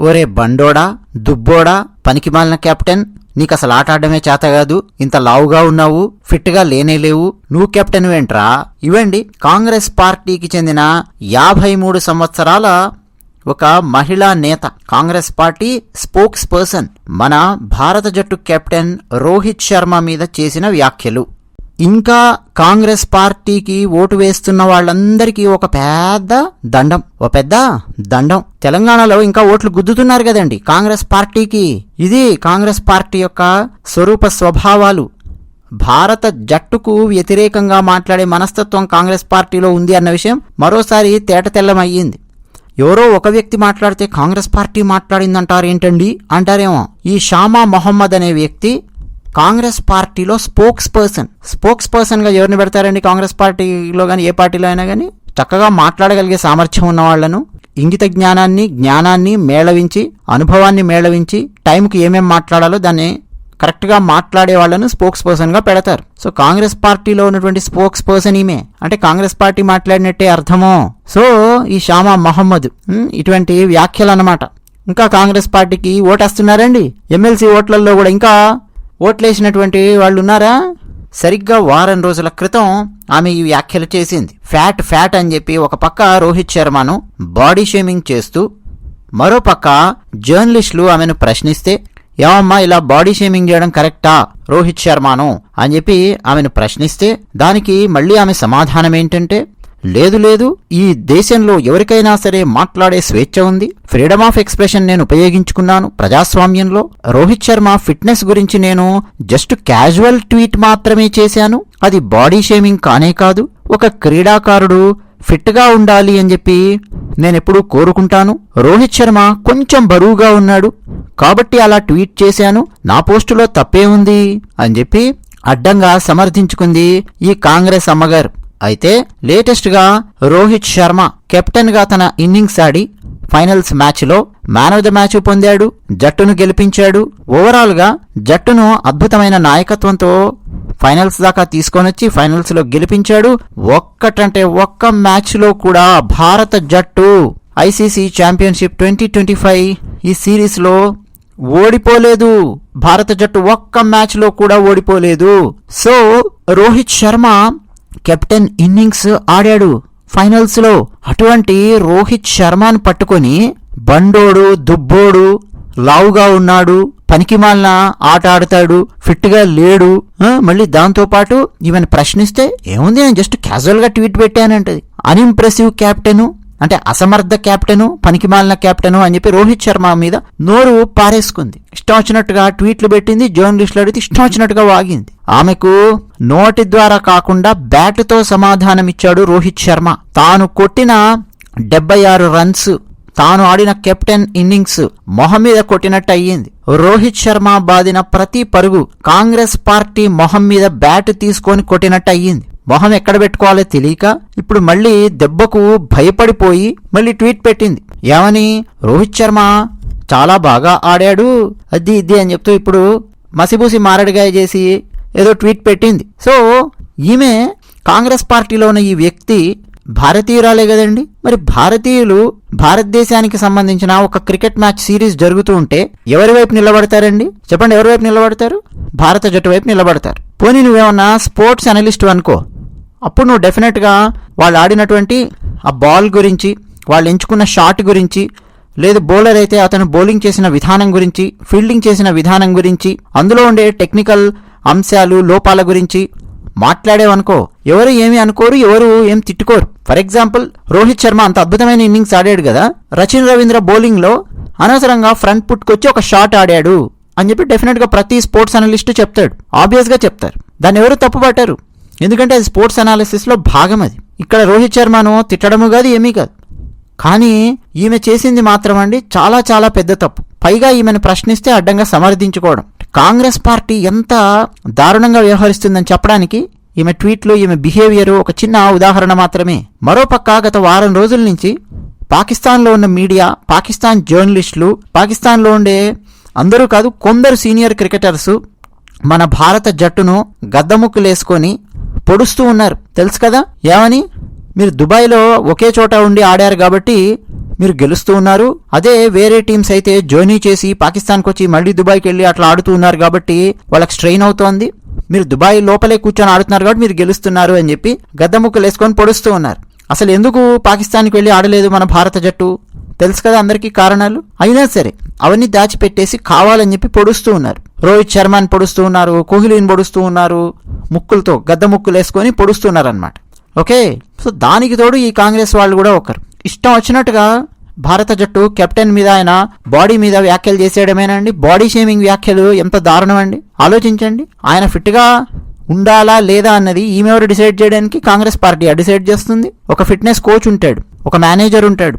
ఒరే బండోడా దుబ్బోడా పనికిమాలిన కెప్టెన్ నీకు అసలు ఆట ఆడమే చేత కాదు ఇంత లావుగా ఉన్నావు ఫిట్గా లేనేలేవు లేనే లేవు నువ్వు కెప్టెన్ వెంట్రా ఇవండి కాంగ్రెస్ పార్టీకి చెందిన యాభై మూడు సంవత్సరాల ఒక మహిళా నేత కాంగ్రెస్ పార్టీ స్పోక్స్ పర్సన్ మన భారత జట్టు కెప్టెన్ రోహిత్ శర్మ మీద చేసిన వ్యాఖ్యలు. ఇంకా కాంగ్రెస్ పార్టీకి ఓటు వేస్తున్న వాళ్ళందరికీ ఒక పెద్ద దండం ఓ పెద్ద దండం. తెలంగాణలో ఇంకా ఓట్లు గుద్దుతున్నారు కదండి కాంగ్రెస్ పార్టీకి. ఇది కాంగ్రెస్ పార్టీ యొక్క స్వరూప స్వభావాలు. భారత జట్టుకు వ్యతిరేకంగా మాట్లాడే మనస్తత్వం కాంగ్రెస్ పార్టీలో ఉంది అన్న విషయం మరోసారి తేటతెల్లమయ్యింది ఎవరో ఒక వ్యక్తి మాట్లాడితే కాంగ్రెస్ పార్టీ మాట్లాడిందంటారు ఏంటండి అంటారేమో. ఈ షామా మొహమ్మద్ అనే వ్యక్తి కాంగ్రెస్ పార్టీలో స్పోక్స్ పర్సన్ స్పోక్స్ పర్సన్గా ఎవరిని పెడతారండి కాంగ్రెస్ పార్టీలో కానీ ఏ పార్టీలో అయినా కానీ చక్కగా మాట్లాడగలిగే సామర్థ్యం ఉన్న వాళ్ళను ఇంగిత జ్ఞానాన్ని జ్ఞానాన్ని మేళవించి అనుభవాన్ని మేళవించి టైంకి ఏమేం మాట్లాడాలో దాన్ని కరెక్ట్గా మాట్లాడే వాళ్ళను స్పోక్స్ పర్సన్గా పెడతారు. సో కాంగ్రెస్ పార్టీలో ఉన్నటువంటి స్పోక్స్ పర్సన్ ఈమె. అంటే కాంగ్రెస్ పార్టీ మాట్లాడినట్టే అర్థమో? సో ఈ షామా మహమ్మద్ ఇటువంటి వ్యాఖ్యలు అన్నమాట ఇంకా కాంగ్రెస్ పార్టీకి ఓటేస్తున్నారండి. ఎమ్మెల్సీ ఓట్లలో కూడా ఇంకా ఓట్లేసినటువంటి వాళ్ళు ఉన్నారా సరిగ్గా వారం రోజుల క్రితం ఆమె ఈ వ్యాఖ్యలు చేసింది. ఫ్యాట్ ఫ్యాట్ అని చెప్పి ఒక పక్క రోహిత్ శర్మను బాడీ షేమింగ్ చేస్తూ మరో పక్క జర్నలిస్టులు ఆమెను ప్రశ్నిస్తే ఏమమ్మా ఇలా బాడీ షేమింగ్ చేయడం కరెక్టా రోహిత్ శర్మను? అని చెప్పి ఆమెను ప్రశ్నిస్తే దానికి మళ్ళీ ఆమె సమాధానం ఏంటంటే లేదు లేదు ఈ దేశంలో ఎవరికైనా సరే మాట్లాడే స్వేచ్ఛ ఉంది. ఫ్రీడమ్ ఆఫ్ ఎక్స్ప్రెషన్ నేను ఉపయోగించుకున్నాను ప్రజాస్వామ్యంలో. రోహిత్ శర్మ ఫిట్నెస్ గురించి నేను జస్ట్ క్యాజువల్ ట్వీట్ మాత్రమే చేశాను. అది బాడీ షేమింగ్ కానే కాదు ఒక క్రీడాకారుడు ఫిట్గా ఉండాలి అని చెప్పి నేనెప్పుడూ కోరుకుంటాను. రోహిత్ శర్మ కొంచెం బరువుగా ఉన్నాడు కాబట్టి అలా ట్వీట్ చేశాను. నా పోస్టులో తప్పే ఉంది అని చెప్పి అడ్డంగా సమర్థించుకుంది ఈ కాంగ్రెస్ అమ్మగారు. అయితే లేటెస్ట్గా రోహిత్ శర్మ కెప్టెన్గా తన ఇన్నింగ్స్ ఆడి ఫైనల్స్ మ్యాచ్లో మ్యాన్ ఆఫ్ ద మ్యాచ్ పొందాడు జట్టును గెలిపించాడు. ఓవరాల్గా జట్టును అద్భుతమైన నాయకత్వంతో ఫైనల్స్ దాకా తీసుకొనొచ్చి ఫైనల్స్లో గెలిపించాడు. ఒక్కటంటే ఒక్క మ్యాచ్లో కూడా భారత జట్టు ICC championship twenty twenty five ఈ సిరీస్లో ఓడిపోలేదు. భారత జట్టు ఒక్క మ్యాచ్లో కూడా ఓడిపోలేదు. So Rohit Sharma captain innings ఆడాడు. ఫైనల్స్లో అటువంటి రోహిత్ శర్మను పట్టుకొని బండోడు దుబ్బోడు లావుగా ఉన్నాడు. పనికిమాలిన ఆట ఆడతాడు. ఫిట్గా లేడు. మళ్ళీ దాంతోపాటు ఈమెను ప్రశ్నిస్తే ఏముంది నేను జస్ట్ క్యాజువల్గా ట్వీట్ పెట్టానంటది. Unimpressive captain. అంటే అసమర్థ కెప్టెను పనికిమాలిన కెప్టెను అని చెప్పి రోహిత్ శర్మ మీద నోరు పారేసుకుంది. ఇష్టం వచ్చినట్టుగా ట్వీట్లు పెట్టింది జర్నలిస్టులు అడిగితే ఇష్టం వచ్చినట్టుగా వాగింది. ఆమెకు నోటి ద్వారా కాకుండా బ్యాట్తో సమాధానం ఇచ్చాడు రోహిత్ శర్మ. తాను కొట్టిన డెబ్బై ఆరు రన్స్ తాను ఆడిన కెప్టెన్ ఇన్నింగ్స్ మొహం మీద కొట్టినట్టు అయ్యింది. రోహిత్ శర్మ బాదిన ప్రతి పరుగు కాంగ్రెస్ పార్టీ మొహం మీద బ్యాట్ తీసుకొని కొట్టినట్టు అయ్యింది. మొహం ఎక్కడ పెట్టుకోవాలో తెలియక ఇప్పుడు మళ్ళీ దెబ్బకు భయపడిపోయి మళ్ళీ ట్వీట్ పెట్టింది. ఏమని? రోహిత్ శర్మ చాలా బాగా ఆడాడు. అది ఇది అని చెప్తూ ఇప్పుడు మసిబూసి మారడిగాయ చేసి ఏదో ట్వీట్ పెట్టింది. సో ఈమె కాంగ్రెస్ పార్టీలో ఉన్న ఈ వ్యక్తి భారతీయురాలే కదండి. మరి భారతీయులు భారతదేశానికి సంబంధించిన ఒక క్రికెట్ మ్యాచ్ సిరీస్ జరుగుతూ ఉంటే ఎవరి వైపు నిలబడతారండి? చెప్పండి ఎవరి వైపు నిలబడతారు? భారత జట్టు వైపు నిలబడతారు. పోనీ నువ్వేమన్నా స్పోర్ట్స్ అనలిస్ట్ అనుకో. అప్పుడు నువ్వు డెఫినెట్గా వాళ్ళు ఆడినటువంటి ఆ బాల్ గురించి వాళ్ళు ఎంచుకున్న షాట్ గురించి లేదు బౌలర్ అయితే అతను బౌలింగ్ చేసిన విధానం గురించి ఫీల్డింగ్ చేసిన విధానం గురించి అందులో ఉండే టెక్నికల్ అంశాలు లోపాల గురించి మాట్లాడేవనుకో. ఎవరు ఏమి అనుకోరు ఎవరు ఏం తిట్టుకోరు. ఫర్ ఎగ్జాంపుల్ రోహిత్ శర్మ అంత అద్భుతమైన ఇన్నింగ్స్ ఆడాడు కదా. రచిన్ రవీంద్ర బౌలింగ్లో అనవసరంగా ఫ్రంట్ పుట్కొచ్చి ఒక షాట్ ఆడాడు. అని చెప్పి డెఫినెట్గా ప్రతి స్పోర్ట్స్ అనలిస్ట్ చెప్తాడు. ఆబ్వియస్గా చెప్తారు. దాన్ని ఎవరు తప్పుపట్టారు. ఎందుకంటే అది స్పోర్ట్స్ అనాలిసిస్లో భాగం అది. ఇక్కడ రోహిత్ శర్మను తిట్టడము కాదు ఏమీ కాదు. కానీ ఈమె చేసింది మాత్రం అండి చాలా చాలా పెద్ద తప్పు. పైగా ఈమెను ప్రశ్నిస్తే అడ్డంగా సమర్థించుకోవడం. కాంగ్రెస్ పార్టీ ఎంత దారుణంగా వ్యవహరిస్తుందని చెప్పడానికి ఈమె ట్వీట్లు ఈమె బిహేవియర్ ఒక చిన్న ఉదాహరణ మాత్రమే. మరోపక్క గత వారం రోజుల నుంచి పాకిస్తాన్లో ఉన్న మీడియా పాకిస్తాన్ జర్నలిస్టులు పాకిస్తాన్లో ఉండే అందరూ కాదు కొందరు సీనియర్ క్రికెటర్స్ మన భారత జట్టును గద్దముక్కులేసుకొని పొడుస్తూ ఉన్నారు. తెలుసు కదా? ఏమని? మీరు దుబాయ్లో ఒకే చోట ఉండి ఆడారు కాబట్టి మీరు గెలుస్తూ ఉన్నారు. అదే వేరే టీమ్స్ అయితే జర్నీ చేసి పాకిస్తాన్కి వచ్చి మళ్ళీ దుబాయ్కి వెళ్ళి అట్లా ఆడుతూ ఉన్నారు కాబట్టి వాళ్ళకి స్ట్రెయిన్ అవుతోంది. మీరు దుబాయ్ లోపలే కూర్చొని ఆడుతున్నారు కాబట్టి మీరు గెలుస్తున్నారు అని చెప్పి గద్దముక్కులు వేసుకొని పొడుస్తూ ఉన్నారు. అసలు ఎందుకు పాకిస్తాన్కి వెళ్ళి ఆడలేదు మన భారత జట్టు? తెలుసు కదా అందరికీ కారణాలు? అయినా సరే అవన్నీ దాచిపెట్టేసి కావాలని చెప్పి పొడుస్తూ ఉన్నారు. రోహిత్ శర్మని పొడుస్తూ ఉన్నారు కోహ్లీని పొడుస్తూ ఉన్నారు ముక్కులతో గద్ద ముక్కులు వేసుకొని పొడుస్తున్నారనమాట ఓకే? సో దానికి తోడు ఈ కాంగ్రెస్ వాళ్ళు కూడా ఒకరు. ఇష్టం వచ్చినట్టుగా భారత జట్టు కెప్టెన్ మీద ఆయన బాడీ మీద వ్యాఖ్యలు చేసేయడమేనండి. బాడీ షేమింగ్ వ్యాఖ్యలు ఎంత దారుణం అండి ఆలోచించండి. ఆయన ఫిట్గా ఉండాలా లేదా అన్నది ఈమెవరు డిసైడ్ చేయడానికి కాంగ్రెస్ పార్టీ డిసైడ్ చేస్తుంది. ఒక ఫిట్నెస్ కోచ్ ఉంటాడు ఒక మేనేజర్ ఉంటాడు.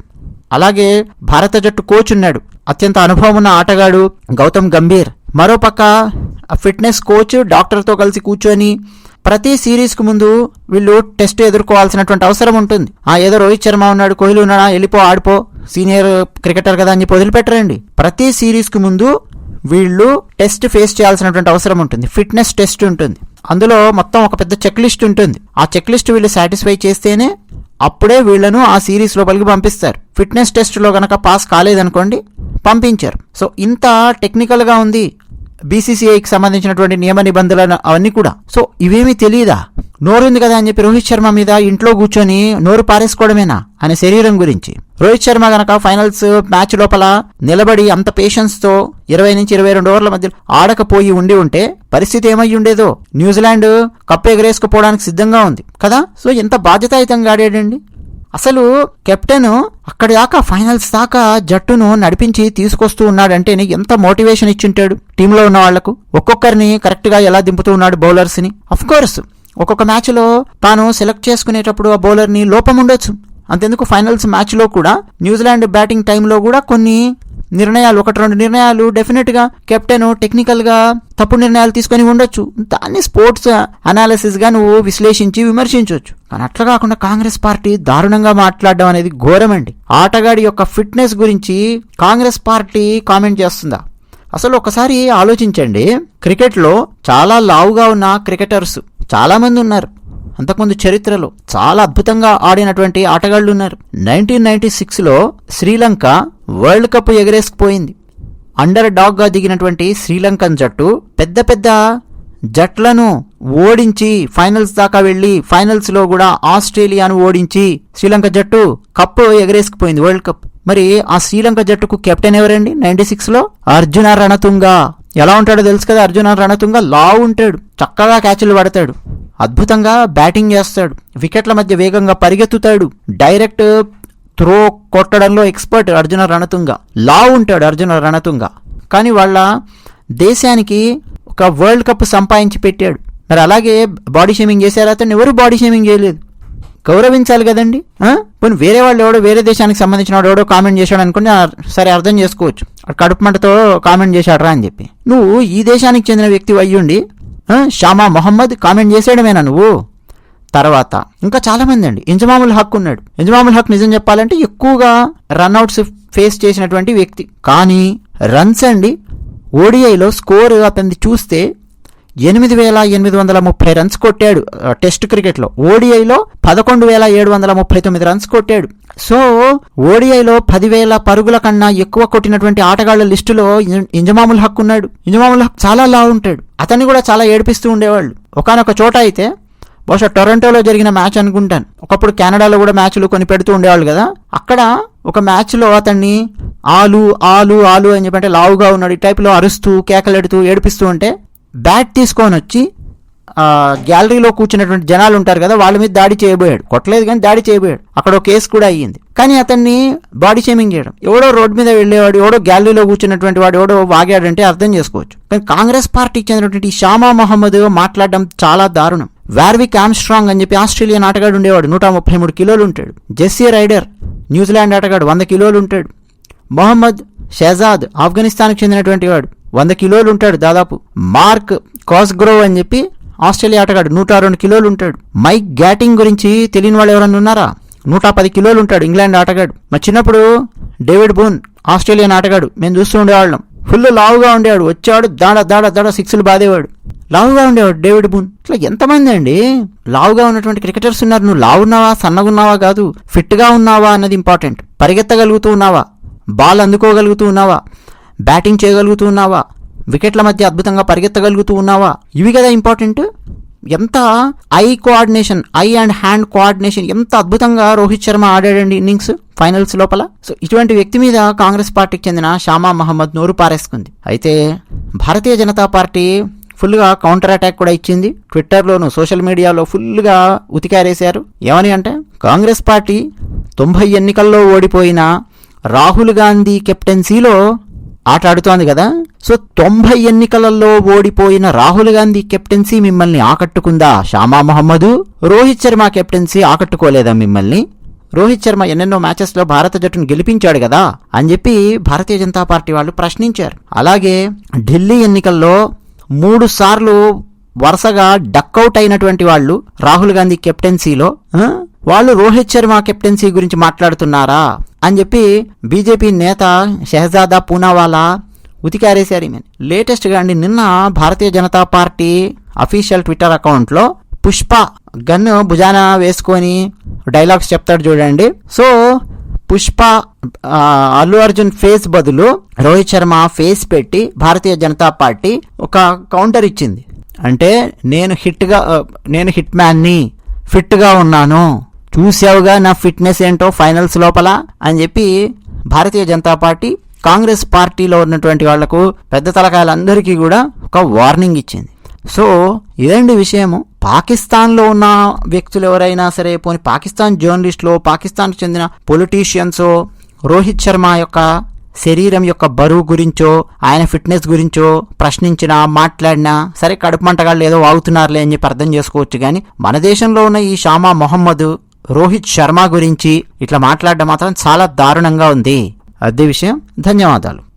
అలాగే భారత జట్టు కోచ్ ఉన్నాడు. అత్యంత అనుభవం ఉన్న ఆటగాడు గౌతమ్ గంభీర్. మరోపక్క ఫిట్నెస్ కోచ్ డాక్టర్తో కలిసి కూర్చొని ప్రతి సిరీస్కు ముందు వీళ్ళు టెస్ట్ ఎదుర్కోవాల్సినటువంటి అవసరం ఉంటుంది. ఆ ఏదో రోహిత్ శర్మ ఉన్నాడు కోహ్లీ ఉన్నాడా వెళ్ళిపో ఆడిపో సీనియర్ క్రికెటర్ కదా అని చెప్పి వదిలిపెట్టరండి. ప్రతి సిరీస్కు ముందు వీళ్ళు టెస్ట్ ఫేస్ చేయాల్సినటువంటి అవసరం ఉంటుంది. ఫిట్నెస్ టెస్ట్ ఉంటుంది. అందులో మొత్తం ఒక పెద్ద చెక్ లిస్ట్ ఉంటుంది. ఆ చెక్ లిస్ట్ వీళ్ళు సాటిస్ఫై చేస్తేనే అప్పుడే వీళ్ళను ఆ సిరీస్ లోపలికి పంపిస్తారు. ఫిట్నెస్ టెస్ట్లో గనక పాస్ కాలేదనుకోండి పంపించారు. సో ఇంత టెక్నికల్గా ఉంది బీసీసీఐకి సంబంధించినటువంటి నియమ నిబంధనలు అవన్నీ కూడా. సో ఇవేమీ తెలియదా నోరుంది కదా అని చెప్పి రోహిత్ శర్మ మీద ఇంట్లో కూర్చొని నోరు పారేసుకోవడమేనా అనే శరీరం గురించి. రోహిత్ శర్మ గనక ఫైనల్స్ మ్యాచ్ లోపల నిలబడి అంత పేషెన్స్తో ఇరవై నుంచి ఇరవై రెండు ఓవర్ల మధ్య ఆడకపోయి ఉండి ఉంటే పరిస్థితి ఏమై ఉండేదో? న్యూజిలాండ్ కప్పు ఎగరేసుకుపోవడానికి సిద్ధంగా ఉంది కదా? సో ఎంత బాధ్యతాయుతంగా ఆడాడండి? అసలు కెప్టెన్ అక్కడ దాకా ఫైనల్స్ దాకా జట్టును నడిపించి తీసుకొస్తూ ఉన్నాడంటే ఎంత మోటివేషన్ ఇచ్చింటాడు టీంలో ఉన్న వాళ్ళకు. ఒక్కొక్కరిని కరెక్ట్గా ఎలా దింపుతూ ఉన్నాడు బౌలర్స్ని కోర్స్ ఒక్కొక్క మ్యాచ్లో తాను సెలెక్ట్ చేసుకునేటప్పుడు ఆ బౌలర్ని లోపం ఉండొచ్చు. అంతెందుకు ఫైనల్స్ మ్యాచ్లో కూడా న్యూజిలాండ్ బ్యాటింగ్ టైంలో కూడా కొన్ని నిర్ణయాలు ఒకటి రెండు నిర్ణయాలు డెఫినెట్గా కెప్టెన్ టెక్నికల్గా తప్పు నిర్ణయాలు తీసుకొని ఉండొచ్చు. దాన్ని స్పోర్ట్స్ అనాలిసిస్గా నువ్వు విశ్లేషించి విమర్శించవచ్చు కానీ అట్లా కాకుండా కాంగ్రెస్ పార్టీ దారుణంగా మాట్లాడడం అనేది ఘోరమండి ఆటగాడి యొక్క ఫిట్నెస్ గురించి కాంగ్రెస్ పార్టీ కామెంట్ చేస్తుందా? అసలు ఒకసారి ఆలోచించండి. క్రికెట్లో చాలా లావుగా ఉన్న క్రికెటర్స్ చాలామంది ఉన్నారు. అంతకుముందు చరిత్రలో చాలా అద్భుతంగా ఆడినటువంటి ఆటగాళ్ళు ఉన్నారు. నైన్టీన్ నైన్టీ సిక్స్లో శ్రీలంక వరల్డ్ కప్ ఎగరేసుకుపోయింది. అండర్ డాగ్గా దిగినటువంటి శ్రీలంకన్ జట్టు పెద్ద పెద్ద జట్లను ఓడించి ఫైనల్స్ దాకా వెళ్ళి ఫైనల్స్లో కూడా ఆస్ట్రేలియాను ఓడించి శ్రీలంక జట్టు కప్ ఎగరేసుకుపోయింది వరల్డ్ కప్. మరి ఆ శ్రీలంక జట్టుకు కెప్టెన్ ఎవరండి? నైన్టీ సిక్స్లో అర్జున రణతుంగ. ఎలా ఉంటాడో తెలుసు కదా అర్జున రణతుంగ? లావు ఉంటాడు. చక్కగా క్యాచ్లు పడతాడు. అద్భుతంగా బ్యాటింగ్ చేస్తాడు. వికెట్ల మధ్య వేగంగా పరిగెత్తుతాడు. డైరెక్ట్ త్రో కొట్టడంలో ఎక్స్పర్ట్ అర్జున రణతుంగ. లా ఉంటాడు అర్జున రణతుంగ. కానీ వాళ్ళ దేశానికి ఒక వరల్డ్ కప్ సంపాదించి పెట్టాడు. మరి అలాగే బాడీ షేమింగ్ చేశారు. అతను ఎవరు బాడీ షేమింగ్ చేయలేదు? గౌరవించాలి కదండి పోనీ వేరే వాళ్ళు ఎవడో వేరే దేశానికి సంబంధించిన వాడు ఎవడో కామెంట్ చేశాడు అనుకుని సరే అర్థం చేసుకోవచ్చు. కడుపు మంటతో కామెంట్ చేశాడరా అని చెప్పి. నువ్వు ఈ దేశానికి చెందిన వ్యక్తి అయ్యుండి శ్యామా షామా మొహమ్మద్ కామెంట్ చేసేయడమేనా నువ్వు? తర్వాత ఇంకా చాలా మంది అండి. ఇంజమాముల్ హక్ ఉన్నాడు. ఇంజమాముల్ హక్ నిజం చెప్పాలంటే ఎక్కువగా రన్అట్స్ ఫేస్ చేసినటువంటి వ్యక్తి. కానీ రన్స్ అండి ఓడిఐలో స్కోర్ అతన్ని చూస్తే ఎనిమిది వేల ఎనిమిది వందల ముప్పై రన్స్ కొట్టాడు. టెస్ట్ క్రికెట్లో ఓడిఐలో పదకొండు వేల ఏడు వందల ముప్పై తొమ్మిది రన్స్ కొట్టాడు. సో ఓడిఐలో పదివేల పరుగుల కన్నా ఎక్కువ కొట్టినటువంటి ఆటగాళ్ళ లిస్టులో ఇంజమాముల్ హక్ ఉన్నాడు. ఇంజమాముల్ హక్ చాలా లా ఉంటాడు. అతన్ని కూడా చాలా ఏడిపిస్తూ ఉండేవాళ్ళు. ఒకనొక చోట అయితే బహుశా టొరంటోలో జరిగిన మ్యాచ్ అనుకుంటాను. ఒకప్పుడు కెనడాలో కూడా మ్యాచ్లు కొని పెడుతూ ఉండేవాళ్ళు కదా. అక్కడ ఒక మ్యాచ్లో అతన్ని ఆలు ఆలు ఆలు అని చెప్పంటే లావుగా ఉన్నాడు. ఈ టైప్లో అరుస్తూ కేకలెడుతూ ఏడిపిస్తూ ఉంటే బ్యాట్ తీసుకొని వచ్చి గ్యాలరీలో కూర్చున్నటువంటి జనాలు ఉంటారు కదా వాళ్ళ మీద దాడి చేయబోయాడు. కొట్టలేదు కానీ దాడి చేయబోయాడు. అక్కడ ఒక కేసు కూడా అయ్యింది. కానీ అతన్ని బాడీ షేమింగ్ చేయడం. ఎవడో రోడ్ మీద వెళ్ళేవాడు ఎవడో గ్యాలరీలో కూర్చున్నటువంటి వాడు ఎవడో వాగాడంటే అర్థం చేసుకోవచ్చు. కానీ కాంగ్రెస్ పార్టీకి చెందినటువంటి షామా మహమ్మద్ మాట్లాడడం చాలా దారుణం. వార్విక్ ఆమ్స్ట్రాంగ్ అని చెప్పి ఆస్ట్రేలియన్ ఆటగాడు ఉండేవాడు. నూట ముప్పై మూడు కిలోలు ఉంటాడు. జెస్సీ రైడర్ న్యూజిలాండ్ ఆటగాడు వంద కిలోలు ఉంటాడు. మొహమ్మద్ షెజాద్ ఆఫ్ఘనిస్తాన్కి చెందినటువంటి వాడు వంద కిలోలు ఉంటాడు దాదాపు. మార్క్ కాస్గ్రోవ్ అని చెప్పి ఆస్ట్రేలియా ఆటగాడు నూట రెండు కిలోలు ఉంటాడు. మైక్ గ్యాటింగ్ గురించి తెలియని వాళ్ళు ఎవరన్నా ఉన్నారా? నూట పది కిలోలు ఉంటాడు ఇంగ్లాండ్ ఆటగాడు. మా చిన్నప్పుడు డేవిడ్ బూన్ ఆస్ట్రేలియన్ ఆటగాడు. మేము చూస్తూ ఉండేవాళ్ళం. ఫుల్ లావుగా ఉండేవాడు. వచ్చాడు దాడ దాడ దాడ సిక్స్లు బాధేవాడు లావుగా ఉండేవాడు డేవిడ్ బూన్. ఇట్లా ఎంతమంది అండి? లావుగా ఉన్నటువంటి క్రికెటర్స్ ఉన్నారు. నువ్వు లావున్నావా? సన్నగున్నావా కాదు. ఫిట్గా ఉన్నావా అన్నది ఇంపార్టెంట్. పరిగెత్తగలుగుతూ ఉన్నావా? బాల్ అందుకోగలుగుతూ ఉన్నావా? బ్యాటింగ్ చేయగలుగుతూ ఉన్నావా? వికెట్ల మధ్య అద్భుతంగా పరిగెత్తగలుగుతూ ఉన్నావా? ఇవి కదా ఇంపార్టెంట్ ఎంత eye coordination eye and hand coordination ఎంత అద్భుతంగా రోహిత్ శర్మ ఆడాడండి ఇన్నింగ్స్ ఫైనల్స్ లోపల. సో ఇటువంటి వ్యక్తి మీద కాంగ్రెస్ పార్టీకి చెందిన షామా మహమ్మద్ నోరు పారేసుకుంది. అయితే భారతీయ జనతా పార్టీ ఫుల్గా కౌంటర్ అటాక్ కూడా ఇచ్చింది. ట్విట్టర్లోను సోషల్ మీడియాలో ఫుల్గా ఉతికారేశారు. ఏమని అంటే కాంగ్రెస్ పార్టీ తొంభై ఎన్నికల్లో ఓడిపోయిన రాహుల్ గాంధీ కెప్టెన్సీలో ఆట ఆడుతోంది కదా? సో తొంభై ఎన్నికలలో ఓడిపోయిన రాహుల్ గాంధీ కెప్టెన్సీ మిమ్మల్ని ఆకట్టుకుందా? షామా మహమ్మదు? రోహిత్ శర్మ కెప్టెన్సీ ఆకట్టుకోలేదా మిమ్మల్ని? రోహిత్ శర్మ ఎన్నెన్నో మ్యాచెస్లో భారత జట్టును గెలిపించాడు కదా? అని చెప్పి భారతీయ జనతా పార్టీ వాళ్ళు ప్రశ్నించారు. అలాగే ఢిల్లీ ఎన్నికల్లో మూడు సార్లు వరుసగా డక్అవుట్ అయినటువంటి వాళ్ళు రాహుల్ గాంధీ కెప్టెన్సీలో వాళ్ళు రోహిత్ శర్మ కెప్టెన్సీ గురించి మాట్లాడుతున్నారా అని చెప్పి బీజేపీ నేత షెహజాదా పూనావాలా ఉతికారేశారు ఈమె లేటెస్ట్గా అండి నిన్న భారతీయ జనతా పార్టీ అఫీషియల్ ట్విట్టర్ అకౌంట్లో పుష్ప గన్ భుజాన వేసుకొని డైలాగ్స్ చెప్తాడు చూడండి. సో పుష్ప అల్లు అర్జున్ ఫేస్ బదులు రోహిత్ శర్మ ఫేస్ పెట్టి భారతీయ జనతా పార్టీ ఒక కౌంటర్ ఇచ్చింది. అంటే నేను హిట్గా నేను హిట్ మ్యాన్ని ఫిట్గా ఉన్నాను. చూసావుగా నా ఫిట్నెస్ ఏంటో ఫైనల్స్ లోపల అని చెప్పి భారతీయ జనతా పార్టీ కాంగ్రెస్ పార్టీలో ఉన్నటువంటి వాళ్ళకు పెద్ద తలకాయలందరికీ కూడా ఒక వార్నింగ్ ఇచ్చింది. సో ఇదండి విషయము పాకిస్తాన్లో ఉన్న వ్యక్తులు ఎవరైనా సరే పోని పాకిస్తాన్ జర్నలిస్టులు పాకిస్తాన్కు చెందిన పొలిటీషియన్స్ రోహిత్ శర్మ యొక్క శరీరం యొక్క బరువు గురించో ఆయన ఫిట్నెస్ గురించో ప్రశ్నించినా మాట్లాడినా సరే కడుపు మంటగాళ్ళు ఏదో వాగుతున్నారులే అని చెప్పి అర్థం చేసుకోవచ్చు. కానీ మన దేశంలో ఉన్న ఈ షామా మొహమ్మద్ రోహిత్ శర్మ గురించి ఇట్లా మాట్లాడడం మాత్రం చాలా దారుణంగా ఉంది. అదే విషయం. ధన్యవాదాలు.